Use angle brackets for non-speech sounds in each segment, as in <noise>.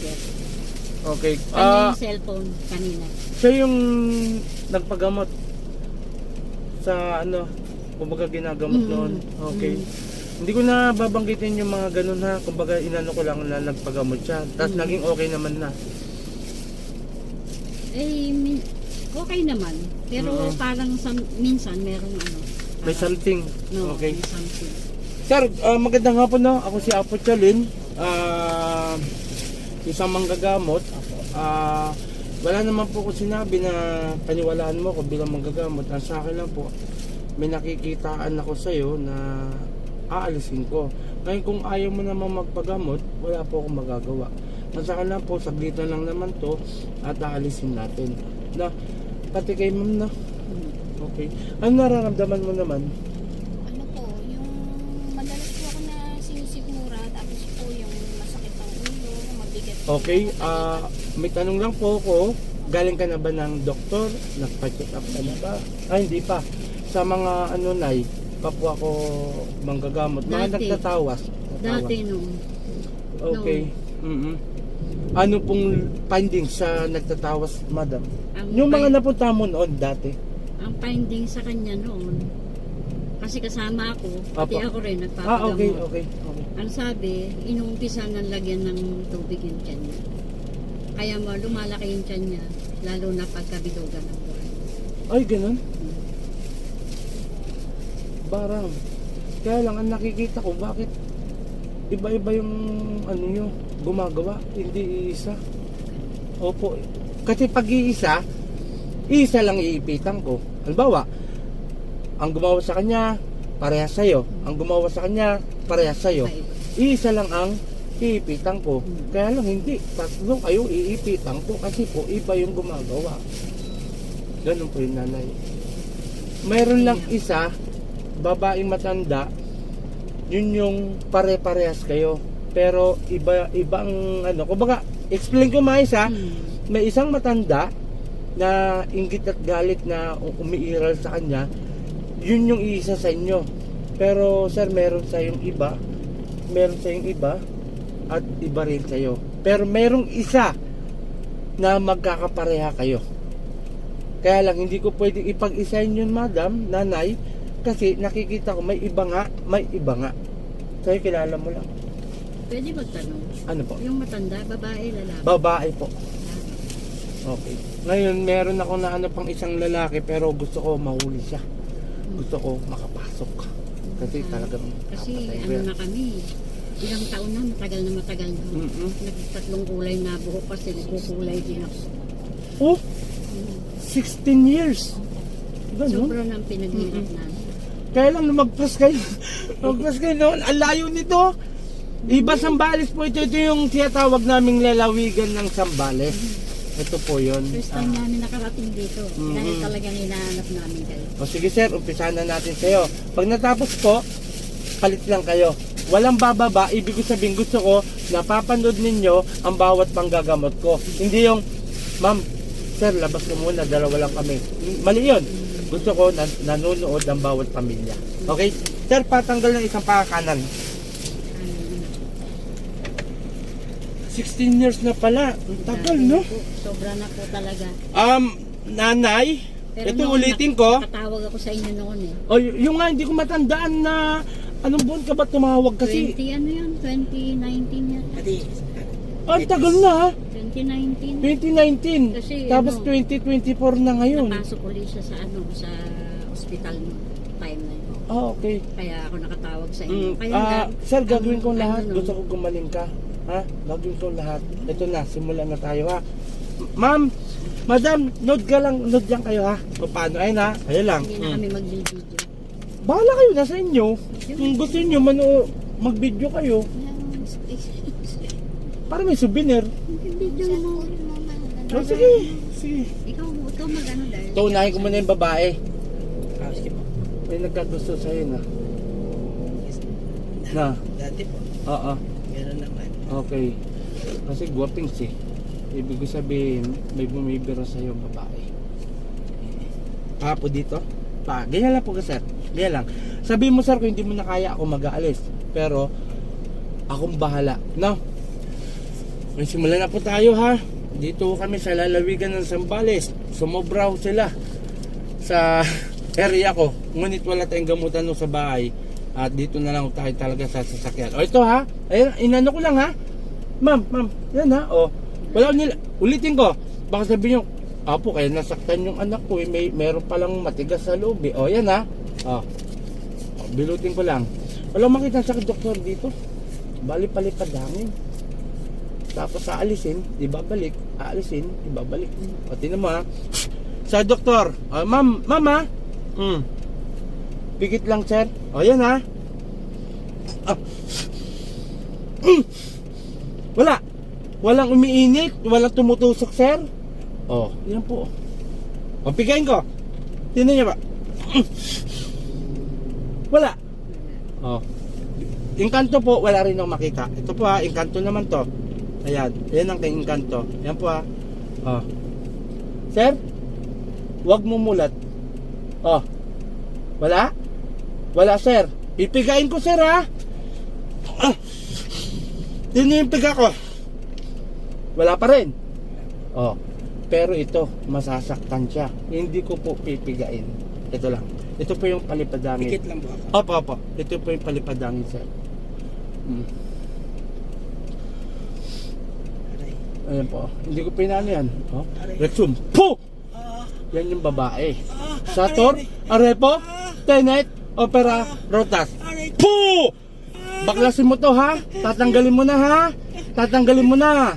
father. Okay. Kanya Ah, yung cellphone kanina. siya yung nagpagamot sa ano, kumbaga ginagamot Mm, noon. Okay. mm. Hindi ko na babanggitin yung mga ganun ha. Kumbaga inano ko lang na nagpagamot siya. Tapos Mm. naging okay naman na. Eh, min- okay naman. Pero Oo. parang sam- minsan merong ano. May parang- something. No, Okay. may something. Sir, ah, magandang hapon no. Ako si Apo Chalin. Ah, isang manggagamot. Ah, wala naman po ko sinabi na paniwalaan mo ko bilang manggagamot. Ang sa akin lang po, may nakikitaan ako sa iyo na aalisin ko. Ngayon kung ayaw mo naman magpagamot, wala po akong magagawa. Ang sa akin lang po, saglitan lang naman to at aalisin natin. Na, pati kay ma'am na. Okay. Ano nararamdaman mo naman? ano po, yung madalas po ako na sinisigmura, tapos po yung masakit ang ulo, mabigat. po Okay, ah may tanong lang po ako, galing ka na ba ng doktor? Nagpa-check up ka na ba? Ah, hindi pa. Sa mga ano nay, pa po ako manggagamot. Mga Dati. nagtatawas. Dati nung Okay. mm Ano pong findings sa nagtatawas, madam? ang, Yung mga napunta mo noon dati. ang finding sa kanya noon, kasi kasama ako, pati Apo. ako rin Ah, nagpapagamot. okay, okay. okay. Ang sabi, inuumpisa ng lagyan ng tubig yung tiyan niya. Kaya mo, lumalaki yung tiyan niya, lalo na pagkabilugan ng buhay. Ay, ganun. Barang. Kaya lang ang nakikita ko, bakit iba-iba yung ano nyo, gumagawa, hindi iisa. Opo. Kasi pag iisa, isa lang iipitan ko. Halimbawa, ang gumawa sa kanya, parehas sa'yo. Ang gumawa sa kanya, parehas sa'yo. Isa lang ang iipitan ko. Hmm. Kaya lang hindi. Tatlo kayo iipitan ko kasi po iba yung gumagawa. Ganun po yung nanay. Mayroon lang isa, babaeng matanda, yun yung pare-parehas kayo. Pero iba ibang ano, kumbaga explain ko mais ha, Hmm. may isang matanda na inggit at galit na umiiral sa kanya, yun yung isa sa inyo. Pero sir, meron sa yung iba, meron sa yung iba, at iba rin sa'yo. Pero merong isa na magkakapareha kayo. Kaya lang, hindi ko pwedeng ipag-isahin yun, madam, nanay, kasi nakikita ko may iba nga, may iba nga. Sa'yo, kilala mo lang. Pwede magtanong. Ano po? Yung matanda, babae, lalaki. Babae po. Okay. Ngayon, meron ako na ano pang isang lalaki pero gusto ko mahuli siya. Gusto ko makapasok. Kasi talagang Kasi ano na kami, ilang taon na, matagal na matagal na. Mm-mm. Nagtatlong kulay na buhok kasi nagkukulay din ako. Oh, Hmm. 16 years. Ganun. Sobra ng pinaghirap namin. Kaya lang lumagpas kayo. <laughs> lumagpas kayo noon. Ang layo nito. Iba Sambales po ito. Ito yung tinatawag naming lalawigan ng Sambales. Ito po yun. First time namin nakarating dito. Mhm. Dahil talagang hinahanap namin kayo. O sige sir, umpisa na natin sa'yo. Pag natapos po, palit lang kayo. Walang bababa, ibig ko sabihin gusto ko napapanood ninyo ang bawat panggagamot ko. Hindi yung, ma'am, sir, labas mo muna, dalawa lang kami. Mali yun. Gusto ko na, nanonood ang bawat pamilya. Okay? Sir, patanggal ng isang pakakanan. Ano, 16 years na pala. Ang tagal, no? Sobra na po talaga. Um, nanay, ito noon, ulitin ko. Nakatawag ako sa inyo noon eh. O, y- yung nga, hindi ko matandaan na anong buwan ka ba tumawag kasi 20 ano yun? 2019 yata. ang tagal na ha 2019. 2019 Kasi, tapos ano, 2024 na ngayon Napasok ulit siya sa ano, sa ospital noon. Time na yun. ah okay Kaya ako nakatawag sa inyo. mm, Kaya ah, lang, sir gagawin ang- ko lahat ano, gusto ko gumaling ka ha? Gagawin ko lahat. Ito na simulan na tayo ha? Ma'am madam nood ka lang nood lang kayo ha? O paano? Ayun ha? Ayun lang. Hindi na kami mag-video. bahala kayo nasa inyo. Kung gusto niyo mano mag-video kayo. Para may souvenir. Mag-video Saan mo. oh, sige. Sige. Ikaw, ikaw mag-ano dahil. ito unahin ko muna yung babae. Ah, sige po. May nagkagusto sa'yo na. Na? Dati po, oo. Okay. Kasi guwaping si. Ibig ko sabihin, may bumibiro sa yung babae. Pa po dito? Pa, ganyan lang po ka sir. Ganyan lang. Sabihin mo sir kung hindi mo na kaya ako mag-aalis. Pero, akong bahala. No? Okay, simulan na po tayo ha. Dito kami sa lalawigan ng Zambales. Sumobraw sila sa <laughs> area ko. Ngunit wala tayong gamutan no sa bahay. At dito na lang tayo talaga sa sasakyan. O ito ha. Ayun, inano ko lang ha. Ma'am, ma'am. Yan ha. O. Wala nila. Ulitin ko. Baka sabihin nyo, Apo, kaya nasaktan yung anak ko. Eh. May, meron palang matigas sa loob eh. O, yan ha. O. o bilutin ko lang. Wala makita sa doktor dito. Bali-palipad hangin. Tapos aalisin, ibabalik. Aalisin, ibabalik. O, tinan mo ha. Sa doktor. O, ma'am, mama. Mm. Pigit lang, sir. O, yan ha. Ah. Mm. <clears throat> Wala. Walang umiinit. Walang tumutusok, sir. O, yan po. O, ko. Tinan niya ba? Mm. <clears throat> Wala. O. Inkanto po, wala rin akong makita. Ito po ha, inkanto naman to. Ayan, yan ang kay inkanto. Yan po ha. O. Sir, wag mo mulat. Oh. Wala? Wala, sir. Ipigain ko, sir, ha? Ah. Yun yung piga ko. Wala pa rin. Oh. Pero ito, masasaktan siya. Hindi ko po pipigain. Ito lang. Ito po yung palipadangin. Pikit lang po ako. Opo, opo. Ito po yung palipadangin, sir. Hmm. Ayan po. Hindi ko pinano yan. Oh. Rexum. Po! Ah, Yan yung babae. ah, Sator, aray, Arepo, Ah. Tenet, Opera, Rotas. aray. Po! Baklasin mo to ha. Tatanggalin mo na ha. Tatanggalin mo na.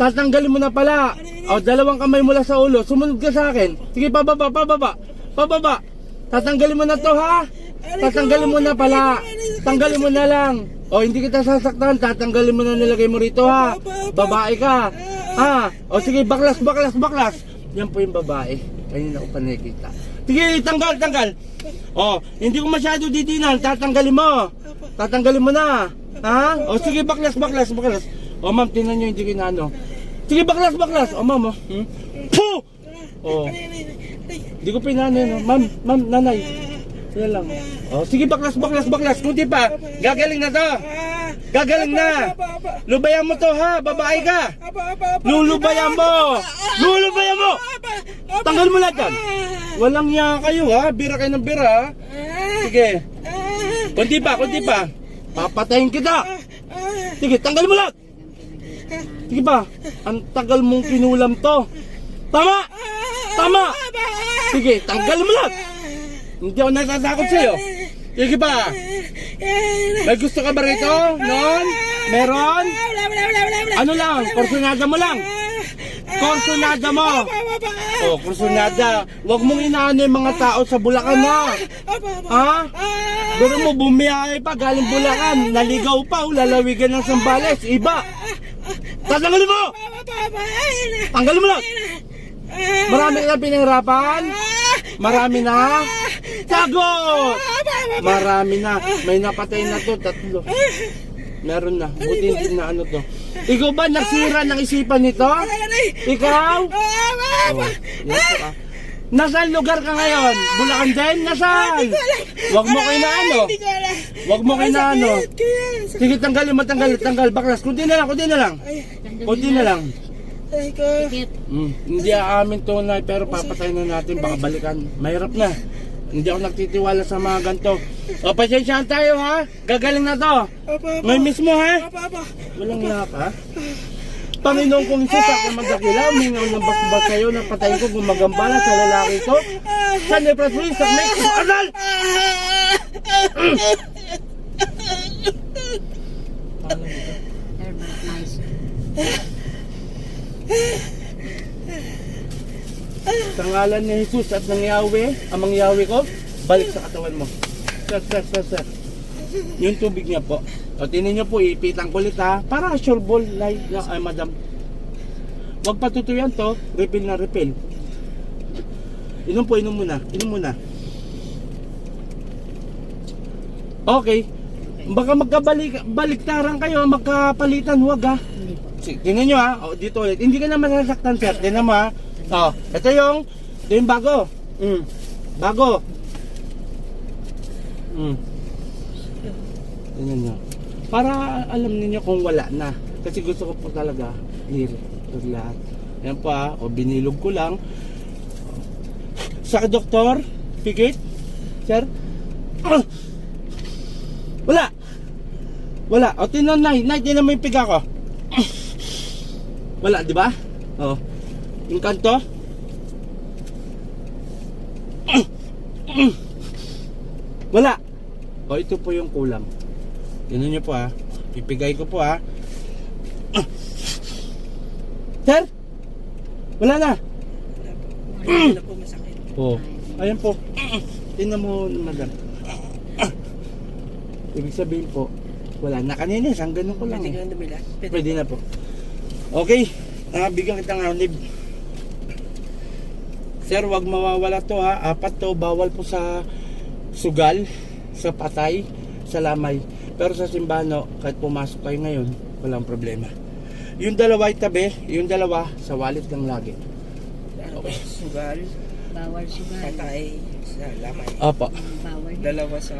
Tatanggalin mo na pala. O, dalawang kamay mula sa ulo. Sumunod ka sa akin. Sige, pababa, pababa. Pababa. Tatanggalin mo na to ha. Tatanggalin mo na pala. Tanggalin mo na lang. O, hindi kita sasaktan. Tatanggalin mo na nilagay mo rito ha. Babae ka. Ha? O, sige, baklas, baklas, baklas. Yan po yung babae. Kanina ko pa nakikita. Sige, tanggal, tanggal. O, hindi ko masyado ditinan. Tatanggalin mo. Tatanggalin mo na. Ha? O, sige, baklas, baklas, baklas. O, ma'am, tingnan nyo, hindi kinano. Sige, baklas, baklas. O, ma'am, o. Hmm? Puh! O, hindi ko pinano yun. o. Ma'am, ma'am, nanay. Sige lang. O, sige, baklas, baklas, baklas. Kunti pa. Gagaling na to. Gagaling na. Lubayan mo to, ha? Babae ka. Lulubayan mo. Lulubayan mo. Tanggal mo lahat yan. Walang niya kayo, ha? Bira kayo ng bira, ha? Sige. Kunti pa, kunti pa. Papatayin kita. Sige, tanggal mo lahat. Sige pa. Ang tagal mong kinulam to. Tama! Tama! Sige, tanggal mo lahat. Hindi ako natatakot sa'yo. Sige pa. May gusto ka ba rito? Noon? Meron? Ano lang? Korsonada mo lang. Korsonada mo. Oh, korsonada. Huwag mong inaano yung mga tao sa Bulacan na. Ha? Pero mo bumiyahe pa galing Bulacan, naligaw pa, o lalawigan ng Sambales, iba. Tatanggalin mo! Tanggalin mo lang! Marami na pinahirapan? Marami na? Sagot! Marami na. May napatay na to, tatlo. Meron na. Buti hindi na ano to. Ikaw ba nagsira ng isipan nito? Ikaw? Oh, yan po, ah. Nasaan lugar ka ngayon? Bulacan din? Nasaan? Huwag mo kayo na ano. Huwag mo kayo na ano. Sige, tanggalin mo, tanggal, tanggal, baklas. Kunti na lang, kunti na lang. Kunti na lang. Tikit. Mm, hindi aamin tunay pero papatay na natin baka balikan. Mahirap na. Hindi ako nagtitiwala sa mga ganito. O, pasyensyahan tayo ha. Gagaling na to. May mismo ha. Walang yak ha. Panginoon kong Isus, ako magdakila, umingaw ng basbas kayo, napatayin ko gumagambala sa lalaki ko. Sa Neprasuin, sa may aral! <laughs> ngalan ni Jesus at ng Yahweh, amang Yahweh ko, balik sa katawan mo. Sir, sir, sir, sir. Yung tubig niya po. O tinin niyo po, ipitang kulit ha. Para sure ball, like, na, ay, madam. Huwag patutuyan to, refill na refill. Inom po, inom muna. Inom muna. Okay. Baka magkabalik baliktaran kayo, magkapalitan, huwag ha. Tingnan nyo ha. O, dito ulit. Hindi ka na masasaktan, sir. Tingnan mo ha. O, ito yung, ito yung bago. Mm. Bago. Mm. Tingnan nyo. Para alam niyo kung wala na. Kasi gusto ko po talaga clear yung lahat. Ayan po ah, o binilog ko lang. Sa doktor, pikit, sir. <clears throat> Wala. Wala. O tinan na, na, tinan mo yung piga ko. <clears throat> Wala, di ba? O. Yung kanto. Wala. O ito po yung kulang. Tingnan niyo po ha. Pipigay ko po ha. Sir? Wala na. Na po masakit. Oh. Ayan po. Tingnan mo, madam. Ibig sabihin po, wala na kanina. Isang ganun ko lang. Pwede eh. na dumila. Pwede. Pwede na po. Okay. Ah, bigyan kita ng anib. Sir, wag mawawala to ha. Apat to, bawal po sa sugal, sa patay, sa lamay. Pero sa simbano, kahit pumasok kayo ngayon, walang problema. Yung dalawa itabi, yung dalawa sa wallet lang lagi. Ba? Sugal, Bawal sugal. patay, sa lamay. Opo. Bawal. Dalawa sa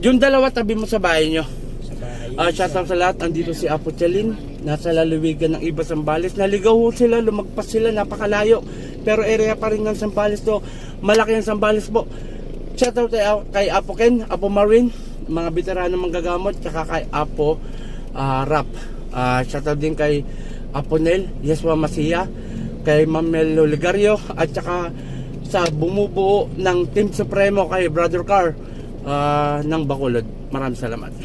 Yung dalawa tabi mo sa bahay nyo. sa bahay. Ah, shout out sa lahat. Andito si Apo Chalin. Nasa lalawigan ng iba Sambales. Naligaw ho sila, lumagpas sila, napakalayo. Pero area pa rin ng Sambales to. Malaki ang Sambales po. Shout out kay, Apo Ken, Apo Marvin, mga veterano manggagamot, tsaka kay Apo ah, Rap. Ah, shout out din kay Apo Nel, Yeswa Masia, kay Ma'am Mel Oligario, at tsaka sa bumubuo ng Team Supremo kay Brother Car ah, ng Bacolod. Maraming salamat.